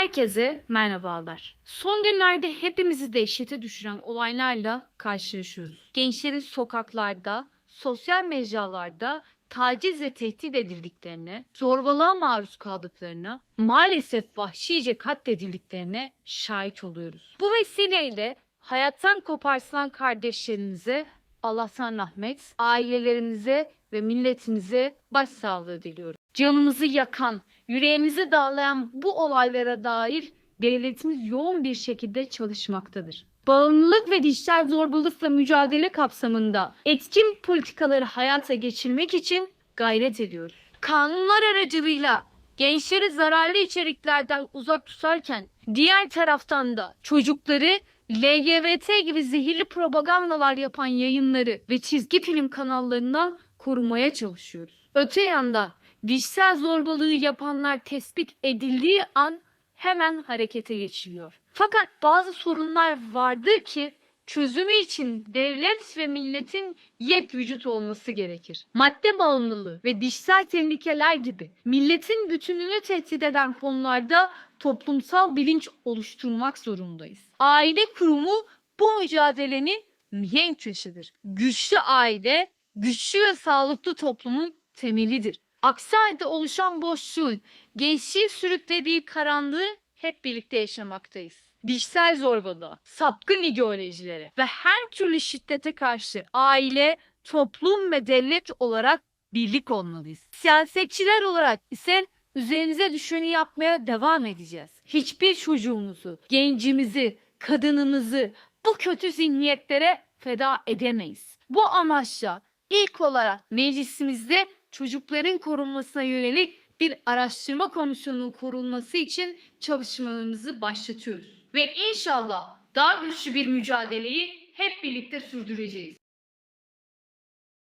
Herkese merhabalar. Son günlerde hepimizi dehşete düşüren olaylarla karşılaşıyoruz. Gençlerin sokaklarda, sosyal mecralarda taciz ve tehdit edildiklerine, zorbalığa maruz kaldıklarına, maalesef vahşice katledildiklerine şahit oluyoruz. Bu vesileyle hayattan koparsılan kardeşlerimize Allah'tan rahmet, ailelerimize ve milletimize başsağlığı diliyorum. Canımızı yakan, yüreğimizi dağlayan bu olaylara dair devletimiz yoğun bir şekilde çalışmaktadır. Bağımlılık ve dijital zorbalıkla mücadele kapsamında etkin politikaları hayata geçirmek için gayret ediyoruz. Kanunlar aracılığıyla gençleri zararlı içeriklerden uzak tutarken diğer taraftan da çocukları LGBT gibi zehirli propagandalar yapan yayınları ve çizgi film kanallarından korumaya çalışıyoruz. Öte yanda dijital zorbalığı yapanlar tespit edildiği an hemen harekete geçiliyor. Fakat bazı sorunlar vardır ki çözümü için devlet ve milletin yek vücut olması gerekir. Madde bağımlılığı ve dijital tehlikeler gibi milletin bütünlüğünü tehdit eden konularda toplumsal bilinç oluşturmak zorundayız. Aile kurumu bu mücadelenin mihenk taşıdır. Güçlü aile, güçlü ve sağlıklı toplumun temelidir. Aksi halde oluşan boşluğun gençliği sürüklediği karanlığı hep birlikte yaşamaktayız. Dijital zorbalığa, sapkın ideolojilere ve her türlü şiddete karşı aile, toplum ve devlet olarak birlik olmalıyız. Siyasetçiler olarak ise üzerinize düşeni yapmaya devam edeceğiz. Hiçbir çocuğumuzu, gencimizi, kadınımızı bu kötü zihniyetlere feda edemeyiz. Bu amaçla ilk olarak meclisimizde çocukların korunmasına yönelik bir araştırma komisyonunun kurulması için çalışmalarımızı başlatıyoruz. Ve inşallah daha güçlü bir mücadeleyi hep birlikte sürdüreceğiz.